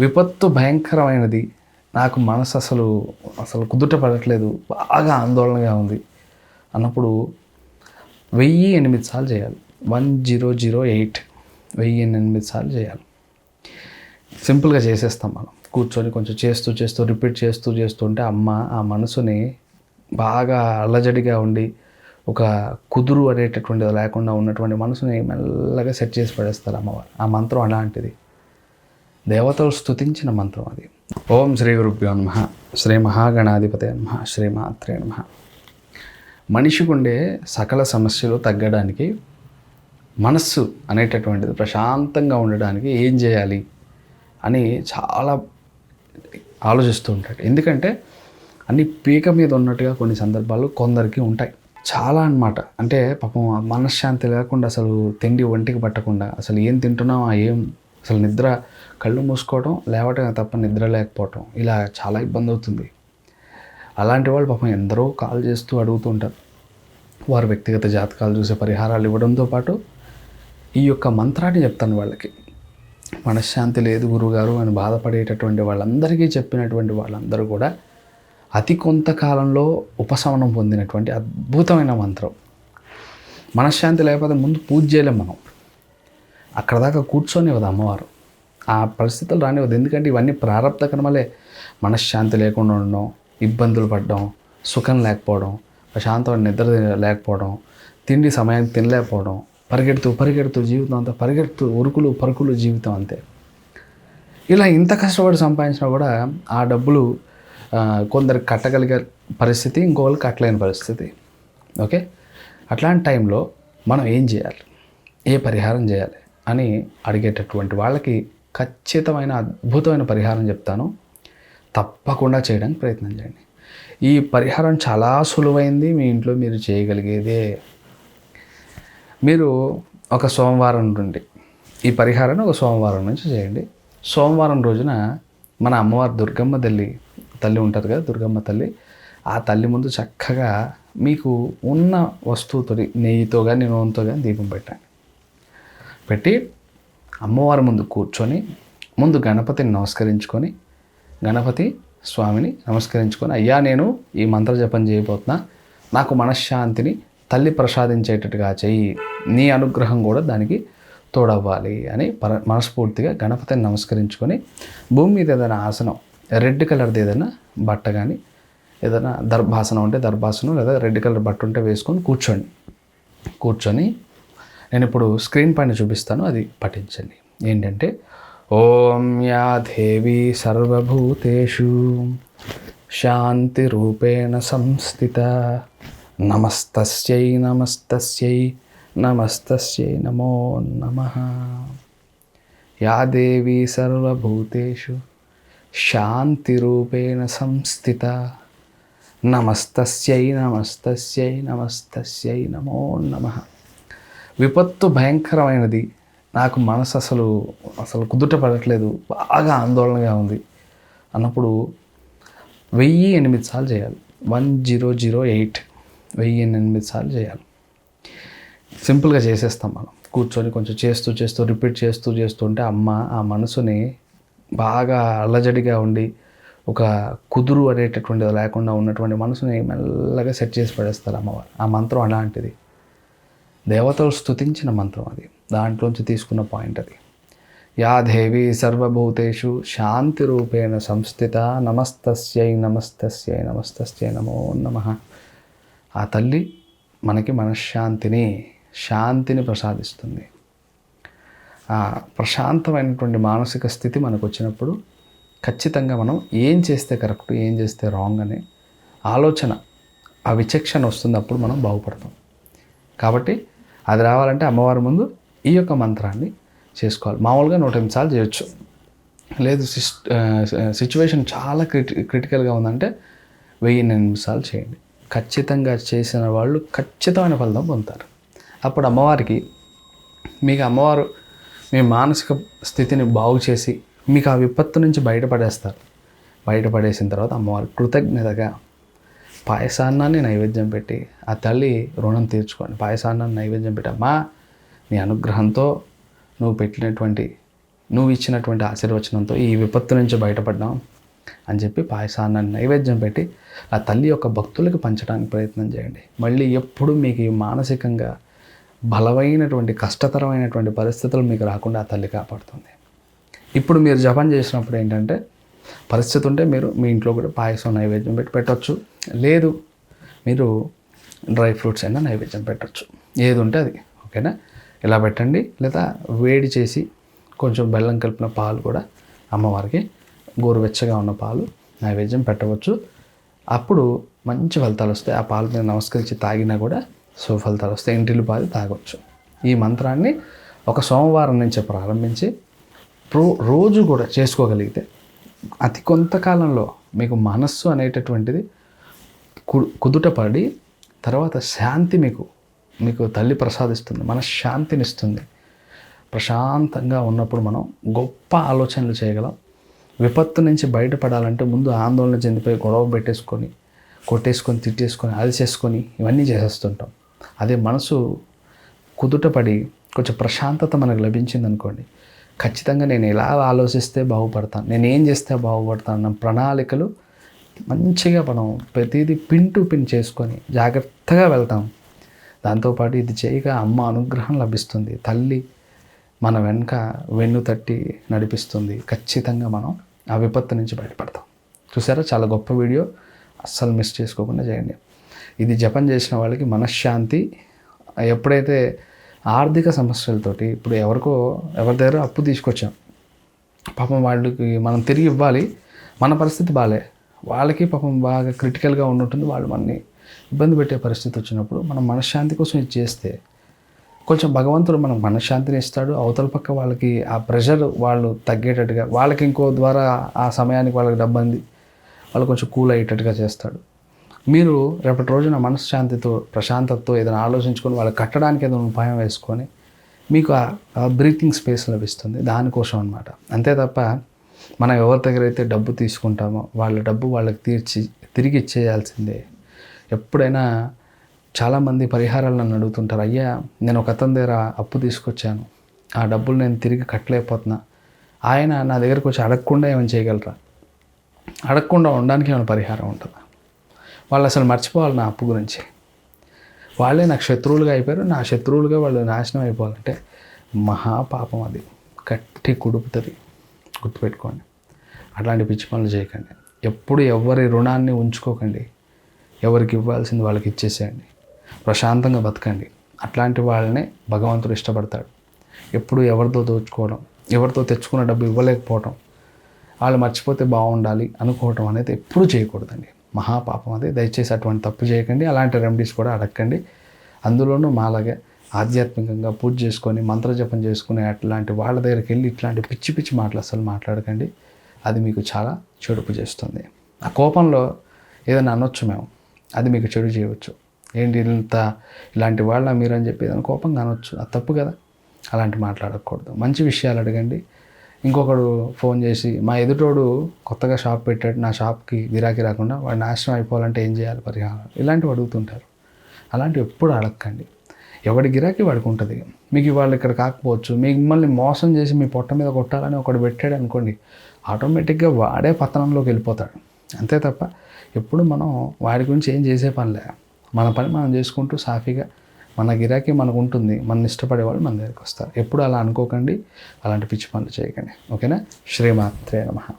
విపత్తు భయంకరమైనది. నాకు మనసు అసలు అసలు కుదుట పడట్లేదు. బాగా ఆందోళనగా ఉంది. అన్నప్పుడు వెయ్యి ఎనిమిది సార్లు చేయాలి. వన్ జీరో జీరో ఎయిట్ వెయ్యి ఎనిమిది సార్లు చేయాలి. సింపుల్గా చేసేస్తాం మనం. కూర్చొని కొంచెం చేస్తూ చేస్తూ రిపీట్ చేస్తూ చేస్తూ ఉంటే అమ్మ ఆ మనసుని బాగా అల్లజడిగా ఉండి ఒక కుదురు అనేటటువంటిది లేకుండా ఉన్నటువంటి మనసుని మెల్లగా సెట్ చేసి పడేస్తారు అమ్మవారు. ఆ మంత్రం అలాంటిది. దేవతలు స్తుతించిన మంత్రం అది. ఓం శ్రీ గురుభ్యో నమ. శ్రీ మహాగణాధిపతి నమ. శ్రీ మాత్రే నమ. మనిషికి ఉండే సకల సమస్యలు తగ్గడానికి మనస్సు అనేటటువంటిది ప్రశాంతంగా ఉండడానికి ఏం చేయాలి అని చాలా ఆలోచిస్తూ ఉంటాడు. ఎందుకంటే అన్ని పీక మీద ఉన్నట్టుగా కొన్ని సందర్భాలు కొందరికి ఉంటాయి. చాలా అన్నమాట. అంటే పాపం మనశ్శాంతి లేకుండా అసలు తిండి ఒంటికి పట్టకుండా అసలు ఏం తింటున్నామా ఏం అసలు నిద్ర కళ్ళు మూసుకోవడం లేవటం తప్ప నిద్ర లేకపోవటం ఇలా చాలా ఇబ్బంది అవుతుంది. అలాంటి వాళ్ళు పాపం ఎందరో కాల్ చేస్తూ అడుగుతూ ఉంటారు. వారు వ్యక్తిగత జాతకాలు చూసే పరిహారాలు ఇవ్వడంతో పాటు ఈ యొక్క మంత్రాన్ని చెప్తాను వాళ్ళకి. మనశ్శాంతి లేదు గురుగారు అని బాధపడేటటువంటి వాళ్ళందరికీ చెప్పినటువంటి వాళ్ళందరూ కూడా అతి కొంతకాలంలో ఉపశమనం పొందినటువంటి అద్భుతమైన మంత్రం. మనశ్శాంతి లేకపోతే ముందు పూజ చేయలేం మనం. అక్కడ దాకా కూర్చొని వద్దు అమ్మవారు. ఆ పరిస్థితులు రానివ్వదు. ఎందుకంటే ఇవన్నీ ప్రారంభ కర్మలే మనశ్శాంతి లేకుండా ఉండడం ఇబ్బందులు పడడం సుఖం లేకపోవడం ప్రశాంతమైన నిద్ర లేకపోవడం తిండి సమయానికి తినలేకపోవడం పరిగెడుతూ పరిగెడుతూ జీవితం అంతా పరిగెడుతూ ఉరుకులు పరుకులు జీవితం అంతే. ఇలా ఇంత కష్టపడి సంపాదించినా కూడా ఆ డబ్బులు కొందరికి కట్టగలిగే పరిస్థితి ఇంకొకరికి కట్టలేని పరిస్థితి. ఓకే? అట్లాంటి టైంలో మనం ఏం చేయాలి? ఏ పరిహారం చేయాలి? అని అడిగేటటువంటి వాళ్ళకి ఖచ్చితమైన అద్భుతమైన పరిహారం చెప్తాను. తప్పకుండా చేయడానికి ప్రయత్నం చేయండి. ఈ పరిహారం చాలా సులువైంది. మీ ఇంట్లో మీరు చేయగలిగేదే. మీరు ఒక సోమవారం నుండి ఈ పరిహారాన్ని ఒక సోమవారం నుంచి చేయండి. సోమవారం రోజున మన అమ్మవారు దుర్గమ్మ తల్లి తల్లి ఉంటుంది కదా దుర్గమ్మ తల్లి. ఆ తల్లి ముందు చక్కగా మీకు ఉన్న వస్తువుతో నెయ్యితో కానీ నూనెతో కానీ దీపం పెట్టండి. పెట్టి అమ్మవారి ముందు కూర్చొని ముందు గణపతిని నమస్కరించుకొని గణపతి స్వామిని నమస్కరించుకొని అయ్యా నేను ఈ మంత్ర జపం చేయబోతున్నా. నాకు మనశ్శాంతిని తల్లి ప్రసాదించేటట్టుగా చెయ్యి. నీ అనుగ్రహం కూడా దానికి తోడవ్వాలి అని పర మనస్ఫూర్తిగా గణపతిని నమస్కరించుకొని భూమి మీద ఏదైనా ఆసనం రెడ్ కలర్ది ఏదైనా బట్ట కానీ ఏదైనా దర్భాసనం ఉంటే దర్భాసనం లేదా రెడ్ కలర్ బట్ట ఉంటే వేసుకొని కూర్చోండి. కూర్చొని నేను ఇప్పుడు స్క్రీన్ పైన చూపిస్తాను అది పఠించండి. ఏంటంటే ఓం యా దేవి సర్వభూతేషు శాంతి రూపేణ సంస్థిత నమస్తస్యై నమస్తస్యై నమస్తస్యై నమో నమ. యా దేవి సర్వభూతేషు శాంతిరూపేణ సంస్థిత నమస్తస్యై నమస్తస్యై నమస్తస్యై నమో నమ. విపత్తు భయంకరమైనది. నాకు మనసు అసలు అసలు కుదుట పడట్లేదు. బాగా ఆందోళనగా ఉంది. అన్నప్పుడు వెయ్యి ఎనిమిది సార్లు చేయాలి. వన్ జీరో జీరో ఎయిట్ వెయ్యి ఎనిమిది సార్లు చేయాలి. సింపుల్గా చేసేస్తాం మనం. కూర్చొని కొంచెం చేస్తూ చేస్తూ రిపీట్ చేస్తూ చేస్తూ ఉంటే అమ్మ ఆ మనసుని బాగా అల్లజడిగా ఉండి ఒక కుదురు అనేటటువంటిది లేకుండా ఉన్నటువంటి మనసుని మెల్లగా సెట్ చేసి పడేస్తారు అమ్మవారు. ఆ మంత్రం అలాంటిది. దేవతలు స్తుతించిన మంత్రం అది. దాంట్లోంచి తీసుకున్న పాయింట్ అది. యా దేవి సర్వభూతేషు శాంతి రూపేణ సంస్థిత నమస్తస్యై నమస్తస్యై నమస్తస్యై నమో నమ. ఆ తల్లి మనకి మనశ్శాంతిని శాంతిని ప్రసాదిస్తుంది. ఆ ప్రశాంతమైనటువంటి మానసిక స్థితి మనకు వచ్చినప్పుడు ఖచ్చితంగా మనం ఏం చేస్తే కరెక్ట్ ఏం చేస్తే రాంగ్ అనే ఆలోచన ఆ విచక్షణ వస్తుంది అప్పుడు మనం బాగుపడతాం. కాబట్టి అది రావాలంటే అమ్మవారి ముందు ఈ యొక్క మంత్రాన్ని చేసుకోవాలి. మామూలుగా నూట ఎనిమిది సార్లు చేయొచ్చు. లేదు సిచ్యువేషన్ చాలా క్రిటి క్రిటికల్గా ఉందంటే వెయ్యి ఎనిమిది సార్లు చేయండి. ఖచ్చితంగా చేసిన వాళ్ళు ఖచ్చితమైన ఫలితం పొందుతారు. అప్పుడు అమ్మవారికి మీకు అమ్మవారు మీ మానసిక స్థితిని బాగు చేసి మీకు ఆ విపత్తు నుంచి బయటపడేస్తారు. బయటపడేసిన తర్వాత అమ్మవారి కృతజ్ఞతగా పాయసాన్నాన్ని నైవేద్యం పెట్టి ఆ తల్లి రుణం తీర్చుకోండి. పాయసాన్నాన్ని నైవేద్యం పెట్టి అమ్మా నీ అనుగ్రహంతో నువ్వు పెట్టినటువంటి నువ్వు ఇచ్చినటువంటి ఆశీర్వచనంతో ఈ విపత్తు నుంచి బయటపడ్డాం అని చెప్పి పాయసాన్నాన్ని నైవేద్యం పెట్టి ఆ తల్లి యొక్క భక్తులకు పంచడానికి ప్రయత్నం చేయండి. మళ్ళీ ఎప్పుడు మీకు మానసికంగా బలమైనటువంటి కష్టతరమైనటువంటి పరిస్థితులు మీకు రాకుండా ఆ తల్లి కాపాడుతుంది. ఇప్పుడు మీరు జపం చేసినప్పుడు ఏంటంటే పరిస్థితి ఉంటే మీరు మీ ఇంట్లో కూడా పాయసం నైవేద్యం పెట్టి పెట్టవచ్చు లేదు మీరు డ్రై ఫ్రూట్స్ అయినా నైవేద్యం పెట్టచ్చు. ఏది ఉంటే అది ఓకేనా? ఇలా పెట్టండి. లేదా వేడి చేసి కొంచెం బెల్లం కలిపిన పాలు కూడా అమ్మవారికి గోరువెచ్చగా ఉన్న పాలు నైవేద్యం పెట్టవచ్చు. అప్పుడు మంచి ఫలితాలు వస్తాయి. ఆ పాలు మీద నమస్కరించి తాగినా కూడా సుఫలితాలు వస్తాయి. ఇంటిల్లి పాలు తాగొచ్చు. ఈ మంత్రాన్ని ఒక సోమవారం నుంచి ప్రారంభించి రో రోజు కూడా చేసుకోగలిగితే అతి కొంతకాలంలో మీకు మనస్సు అనేటటువంటిది కు కుదుట పడి తర్వాత శాంతి మీకు మీకు తల్లి ప్రసాదిస్తుంది మనశ్శాంతినిస్తుంది. ప్రశాంతంగా ఉన్నప్పుడు మనం గొప్ప ఆలోచనలు చేయగలం. విపత్తు నుంచి బయటపడాలంటే ముందు ఆందోళన చెందిపోయి గొడవ పెట్టేసుకొని కొట్టేసుకొని తిట్టేసుకొని అది చేసుకొని ఇవన్నీ చేసేస్తుంటాం. అదే మనసు కుదుటపడి కొంచెం ప్రశాంతత మనకు లభించింది అనుకోండి ఖచ్చితంగా నేను ఎలా ఆలోచిస్తే బాగుపడతాను నేను ఏం చేస్తే బాగుపడతాను అన్న ప్రణాళికలు మంచిగా మనం ప్రతిదీ పిన్ టు పిన్ చేసుకొని జాగ్రత్తగా వెళ్తాం. దాంతోపాటు ఇది చేయగా అమ్మ అనుగ్రహం లభిస్తుంది తల్లి మన వెనుక వెన్ను తట్టి నడిపిస్తుంది ఖచ్చితంగా మనం ఆ విపత్తు నుంచి బయటపడతాం. చూసారా? చాలా గొప్ప వీడియో. అస్సలు మిస్ చేసుకోకుండా చేయండి. ఇది జపం చేసిన వాళ్ళకి మనశ్శాంతి ఎప్పుడైతే ఆర్థిక సమస్యలతోటి ఇప్పుడు ఎవరికో ఎవరి దగ్గర అప్పు తీసుకొచ్చాం. పాపం వాళ్ళకి మనం తిరిగి ఇవ్వాలి. మన పరిస్థితి బాగాలే వాళ్ళకి పాపం బాగా క్రిటికల్గా ఉండుంటుంది. వాళ్ళు మనని ఇబ్బంది పెట్టే పరిస్థితి వచ్చినప్పుడు మనం మనశ్శాంతి కోసం ఇది చేస్తే కొంచెం భగవంతుడు మనకు మనశ్శాంతిని ఇస్తాడు. అవతల పక్క వాళ్ళకి ఆ ప్రెషర్ వాళ్ళు తగ్గేటట్టుగా వాళ్ళకి ఇంకో ద్వారా ఆ సమయానికి వాళ్ళకి డబ్బు అంది. వాళ్ళు కొంచెం కూల్ అయ్యేటట్టుగా చేస్తాడు. మీరు రేపటి రోజున మనశ్శాంతితో ప్రశాంతతతో ఏదైనా ఆలోచించుకొని వాళ్ళు కట్టడానికి ఏదైనా ఉపాయం వేసుకొని మీకు ఆ బ్రీతింగ్ స్పేస్ లభిస్తుంది. దానికోసం అనమాట అంతే తప్ప మనం ఎవరి దగ్గర అయితే డబ్బు తీసుకుంటామో వాళ్ళ డబ్బు వాళ్ళకి తీర్చి తిరిగి ఇచ్చేయాల్సిందే. ఎప్పుడైనా చాలామంది పరిహారాలు నన్ను అడుగుతుంటారు అయ్యా నేను ఒక అతని దగ్గర అప్పు తీసుకొచ్చాను. ఆ డబ్బులు నేను తిరిగి కట్టలేకపోతున్నా. ఆయన నా దగ్గరకు వచ్చి అడగకుండా ఏమైనా చేయగలరా? అడగకుండా ఉండడానికి ఏమైనా పరిహారం ఉంటుందా? వాళ్ళు అసలు మర్చిపోవాలి నా అప్పు గురించి. వాళ్ళే నాకు శత్రువులుగా అయిపోయారు. నా శత్రువులుగా వాళ్ళు నాశనం అయిపోవాలంటే మహాపాపం అది. కట్టి కుడుపుతుంది. గుర్తుపెట్టుకోండి. అట్లాంటి పిచ్చి పనులు చేయకండి. ఎప్పుడు ఎవరి రుణాన్ని ఉంచుకోకండి. ఎవరికి ఇవ్వాల్సింది వాళ్ళకి ఇచ్చేసేయండి. ప్రశాంతంగా బతకండి. అట్లాంటి వాళ్ళనే భగవంతుడు ఇష్టపడతాడు. ఎప్పుడు ఎవరితో దోచుకోవడం ఎవరితో తెచ్చుకున్న డబ్బు ఇవ్వలేకపోవడం వాళ్ళు మర్చిపోతే బాగుండాలి అనుకోవటం అనేది ఎప్పుడూ చేయకూడదండి. మహాపాపం అది. దయచేసి అటువంటి తప్పు చేయకండి. అలాంటి రెమెడీస్ కూడా అడగండి అందులోనూ మాలాగే ఆధ్యాత్మికంగా పూజ చేసుకొని మంత్రజపం చేసుకుని అట్లాంటి వాళ్ళ దగ్గరికి వెళ్ళి ఇట్లాంటి పిచ్చి పిచ్చి మాటలు అసలు మాట్లాడకండి. అది మీకు చాలా చెడుపు చేస్తుంది. ఆ కోపంలో ఏదైనా అనొచ్చు మేము. అది మీకు చెడు చేయవచ్చు. ఏంటి ఇంత ఇలాంటి వాళ్ళ మీరు అని చెప్పి ఏదైనా కోపంగా అనొచ్చు. అది తప్పు కదా. అలాంటి మాట్లాడకూడదు. మంచి విషయాలు అడగండి. ఇంకొకడు ఫోన్ చేసి మా ఎదుటోడు కొత్తగా షాప్ పెట్టాడు నా షాప్కి గిరాకీ రాకుండా వాడు నాశనం అయిపోవాలంటే ఏం చేయాలి పరిహారం? ఇలాంటివి అడుగుతుంటారు. అలాంటివి ఎప్పుడు అడగకండి. ఎవడి గిరాకీ వాడికి ఉంటుంది. మీకు ఇవాళ ఇక్కడ కాకపోవచ్చు మిమ్మల్ని మోసం చేసి మీ పొట్ట మీద కొట్టాలని ఒకడు పెట్టాడు అనుకోండి ఆటోమేటిక్గా వాడే పతనంలోకి వెళ్ళిపోతాడు. అంతే తప్ప ఎప్పుడు మనం వాడి గురించి ఏం చేసే పనిలే. మన పని మనం చేసుకుంటూ సాఫీగా మన గిరాకీ మనకు ఉంటుంది మన ఇష్టపడే వాళ్ళు మన దగ్గరికి వస్తారు. ఎప్పుడు అలా అనుకోకండి అలాంటి పిచ్చి పనులు చేయకండి. ఓకేనా? శ్రీమాత్రే నమః.